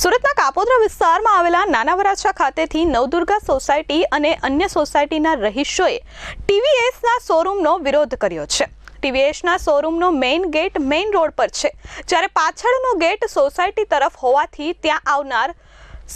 સુરતના કાપોદ્રા વિસ્તારમાં આવેલા નાના વરાછા ખાતેથી નવદુર્ગા સોસાયટી અને અન્ય સોસાયટીના રહીશોએ ટીવીએસના શોરૂમનો વિરોધ કર્યો છે. ટીવીએસના શોરૂમનો મેઇન ગેટ મેઇન રોડ પર છે. જ્યારે પાછળનો ગેટ સોસાયટી તરફ હોવાથી ત્યાં આવનાર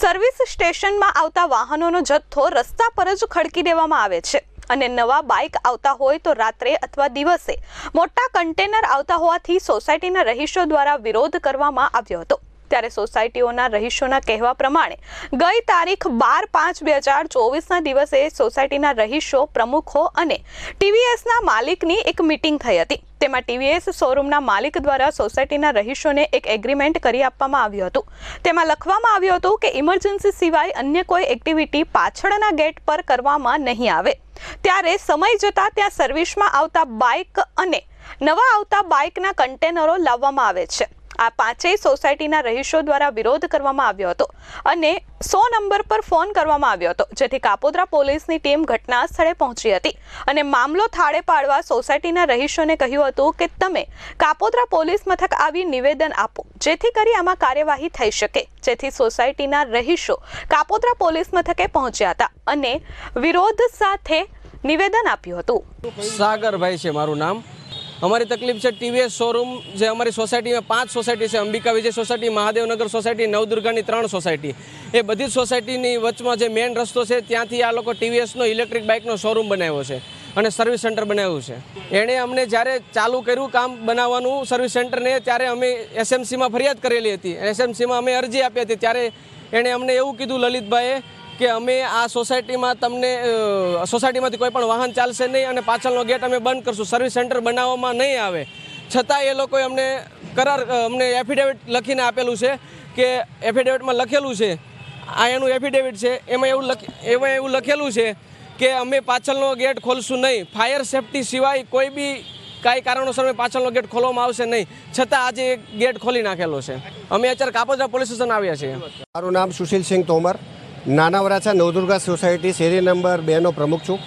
સર્વિસ સ્ટેશનમાં આવતા વાહનોનો જથ્થો રસ્તા પર જ ખડકી દેવામાં આવે છે અને નવા બાઇક આવતા હોય તો રાત્રે અથવા દિવસે મોટા કન્ટેનર આવતા હોવાથી સોસાયટીના રહીશો દ્વારા વિરોધ કરવામાં આવ્યો હતો. ત્યારે સોસાયટીઓના રહીશોના કહેવા પ્રમાણે ગઈ તારીખ બાર પાંચ બે હજાર ચોવીસના દિવસે સોસાયટીના રહીશો, પ્રમુખો અને ટીવીએસના માલિકની એક મિટિંગ થઈ હતી. તેમાં ટીવીએસ શોરૂમના માલિક દ્વારા સોસાયટીના રહીશોને એક એગ્રીમેન્ટ કરી આપવામાં આવ્યું હતું. તેમાં લખવામાં આવ્યું હતું કે ઇમરજન્સી સિવાય અન્ય કોઈ એક્ટિવિટી પાછળના ગેટ પર કરવામાં નહીં આવે. ત્યારે સમય જતાં ત્યાં સર્વિસમાં આવતા બાઇક અને નવા આવતા બાઇકના કન્ટેનરો લાવવામાં આવે છે. આ પાંચેય સોસાયટીના રહીશો દ્વારા વિરોધ કરવામાં આવ્યો હતો અને સો નંબર પર ફોન કરવામાં આવ્યો હતો, જેથી કાપોદ્રા પોલીસની ટીમ ઘટના સ્થળે પહોંચી હતી. અને મામલો થાળે પાડવા સોસાયટીના રહીશોને કહ્યું હતું કે, તમે કાપોદ્રા પોલીસ મથક આવી નિવેદન આપો, જેથી કરી આમાં કાર્યવાહી થઈ શકે. જેથી સોસાયટીના રહીશો કાપોદ્રા પોલીસ મથકે પહોંચ્યા હતા અને વિરોધ સાથે નિવેદન આપ્યું હતું. સાગરભાઈ છે મારું નામ. અમારી તકલીફ છે ટીવીએસ શોરૂમ જે અમારી સોસાયટીમાં પાંચ સોસાયટી છે, અંબિકા વિજય સોસાયટી મહાદેવનગર સોસાયટી નવદુર્ગાની ત્રણ સોસાયટી એ બધી જ સોસાયટીની વચમાં જે મેઇન રસ્તો છે, ત્યાંથી આ લોકો ટીવીએસનો ઇલેક્ટ્રિક બાઇકનો શોરૂમ બનાવ્યો છે અને સર્વિસ સેન્ટર બનાવ્યું છે. એણે અમને જ્યારે ચાલુ કર્યું કામ બનાવવાનું સર્વિસ સેન્ટરને ત્યારે અમે એસએમસીમાં ફરિયાદ કરેલી હતી. એસએમસીમાં અમે અરજી આપી હતી. ત્યારે એણે અમને એવું કીધું, લલિતભાઈએ કે અમે આ સોસાયટીમાં તમને સોસાયટીમાંથી કોઈ પણ વાહન ચાલશે નહીં અને પાછળનો ગેટ અમે બંધ કરશું. સર્વિસ સેન્ટર બનાવવામાં નહીં આવે. છતાં એ લોકોએ અમને કરાર અમને એફિડેવિટ લખીને આપેલું છે કે એફિડેવિટમાં લખેલું છે. આ એનું એફિડેવિટ છે. એમાં એવું લખ, એમાં એવું લખેલું છે કે અમે પાછળનો ગેટ ખોલશું નહીં. ફાયર સેફટી સિવાય કોઈ બી કાંઈ કારણોસર અમે પાછળનો ગેટ ખોલવામાં આવશે નહીં. છતાં આજે ગેટ ખોલી નાખેલો છે. અમે અત્યારે કાપોદ્રા પોલીસ સ્ટેશન આવ્યા છીએ. મારું નામ સુશીલ સિંહ તોમર. નાના વરાછા નવદુર્ગા સોસાયટી શેરી નંબર બેનો પ્રમુખ છું.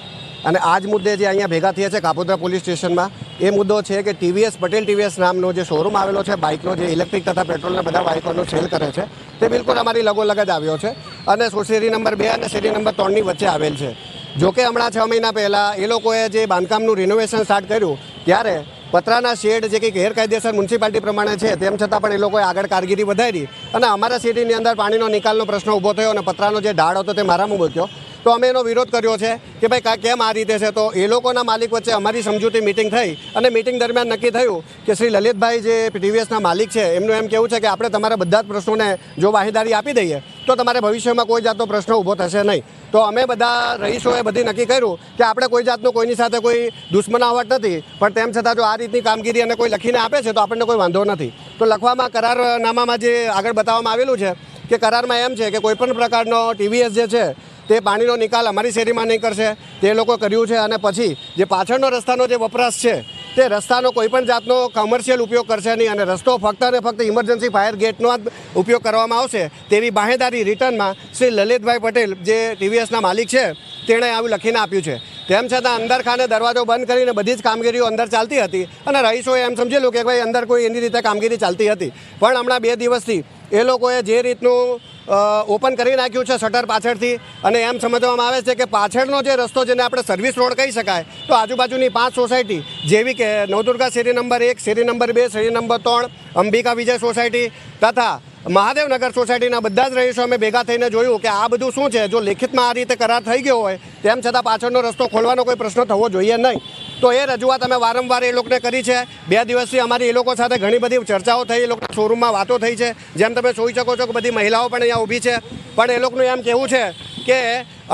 અને આ જ મુદ્દે જે અહીંયા ભેગા થયા છે કાપોદ્રા પોલીસ સ્ટેશનમાં, એ મુદ્દો છે કે ટીવીએસ, પટેલ ટીવીએસ નામનો જે શોરૂમ આવેલો છે, બાઇકનો જે ઇલેક્ટ્રિક તથા પેટ્રોલના બધા બાઇકોનો સેલ કરે છે, તે બિલકુલ અમારી લગોલગ જ આવ્યો છે. અને શેરી નંબર બે અને શેરી નંબર ત્રણની વચ્ચે આવેલ છે. જોકે હમણાં છ મહિના પહેલાં એ લોકોએ જે બાંધકામનું રિનોવેશન સ્ટાર્ટ કર્યું, ત્યારે પતરાના શેડ જે કંઈક ગેરકાયદેસર મ્યુનિસિપાલિટી પ્રમાણે છે, તેમ છતાં પણ એ લોકોએ આગળ કારગીરી વધારી. અને અમારા સિટીની અંદર પાણીનો નિકાલનો પ્રશ્ન ઊભો થયો અને પતરાનો જે ઢાળ હતો તે મારામાં મૂક્યો તો અમે એનો વિરોધ કર્યો છે કે ભાઈ કા, કેમ આ રીતે છે? તો એ લોકોના માલિક વચ્ચે અમારી સમજૂતી મિટિંગ થઈ અને મિટિંગ દરમિયાન નક્કી થયું કે શ્રી લલિતભાઈ જે ટીવીએસના માલિક છે, એમનું એમ કેવું છે કે આપણે તમારા બધા જ પ્રશ્નોને જો વાહીદારી આપી દઈએ, તો તમારે ભવિષ્યમાં કોઈ જાતનો પ્રશ્ન ઊભો થશે નહીં. તો અમે બધા રહીશોએ બધી નક્કી કર્યું કે આપણે કોઈ જાતનું કોઈની સાથે કોઈ દુશ્મનાવટ નથી, પણ તેમ છતાં જો આ રીતની કામગીરી અને કોઈ લખીને આપે છે, તો આપણને કોઈ વાંધો નથી. તો લખવામાં કરારનામામાં જે આગળ બતાવવામાં આવેલું છે કે કરારમાં એમ છે કે કોઈપણ પ્રકારનો ટીવીએસ જે છે તે પાણીનો નિકાલ અમારી શેરીમાં નહીં કરશે. તે લોકો કર્યું છે અને પછી જે પાછળનો રસ્તાનો જે વપરાશ છે, તે રસ્તાનો કોઈ પણ જાતનો કમર્શિયલ ઉપયોગ કરશે નહીં અને રસ્તો ફક્ત અને ફક્ત ઇમરજન્સી ફાયર ગેટનો જ ઉપયોગ કરવામાં આવશે. તેવી બાહેદારી રિટર્નમાં શ્રી લલિતભાઈ પટેલ જે ટીવીએસના માલિક છે, તેણે આવું લખીને આપ્યું છે. તેમ છતાં અંદર ખાને દરવાજો બંધ કરીને બધી જ કામગીરીઓ અંદર ચાલતી હતી અને રહીશોએ એમ સમજેલું કે ભાઈ અંદર કોઈ એની રીતે કામગીરી ચાલતી હતી. પણ હમણાં બે દિવસથી એ લોકોએ જે રીતનું ઓપન કરી નાખ્યું છે શટર પાછળથી. અને એમ સમજવામાં આવે છે કે પાછળનો જે રસ્તો જેને આપણે સર્વિસ રોડ કહી શકાય, તો આજુબાજુની પાંચ સોસાયટી જેવી કે નવદુર્ગા શેરી નંબર એક, શેરી નંબર બે, શેરી નંબર ત્રણ, અંબિકા વિજય સોસાયટી તથા મહાદેવનગર સોસાયટીના બધા જ રહીશો અમે ભેગા થઈને જોયું કે આ બધું શું છે? જો લેખિતમાં આ રીતે કરાર થઈ ગયો હોય, તેમ છતાં પાછળનો રસ્તો ખોલવાનો કોઈ પ્રશ્ન થવો જોઈએ નહીં. તો એ રજૂઆત અમે વારંવાર એ લોકોને કરી છે. બે દિવસથી અમારી એ લોકો સાથે ઘણી બધી ચર્ચાઓ થઈ, એ લોકોના શોરૂમમાં વાતો થઈ છે. જેમ તમે જોઈ શકો છો કે બધી મહિલાઓ પણ અહીંયા ઊભી છે. પણ એ લોકોનું એમ કહેવું છે કે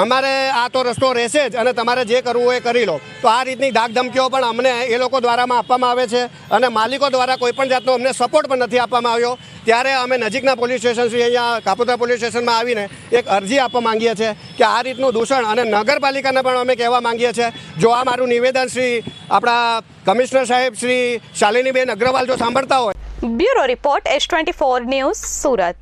અમારે આ તો રસ્તો રહેશે જ અને તમારે જે કરવું હોય એ કરી લો. તો આ રીતની ધાક ધમકીઓ પણ અમને એ લોકો દ્વારામાં આપવામાં આવે છે અને માલિકો દ્વારા કોઈપણ જાતનો અમને સપોર્ટ પણ નથી આપવામાં આવ્યો. ત્યારે અમે નજીકના પોલીસ સ્ટેશન શ્રી અહીંયા કાપોદ્રા પોલીસ સ્ટેશનમાં આવીને એક અરજી આપવા માંગીએ છીએ કે આ રીતનું દૂષણ અને નગરપાલિકાને પણ અમે કહેવા માંગીએ છીએ. જો આ મારું નિવેદન શ્રી આપણા કમિશનર સાહેબ શ્રી શાલિનીબેન અગ્રવાલ જો સાંભળતા હોય. Bureau report S twenty four news Surat.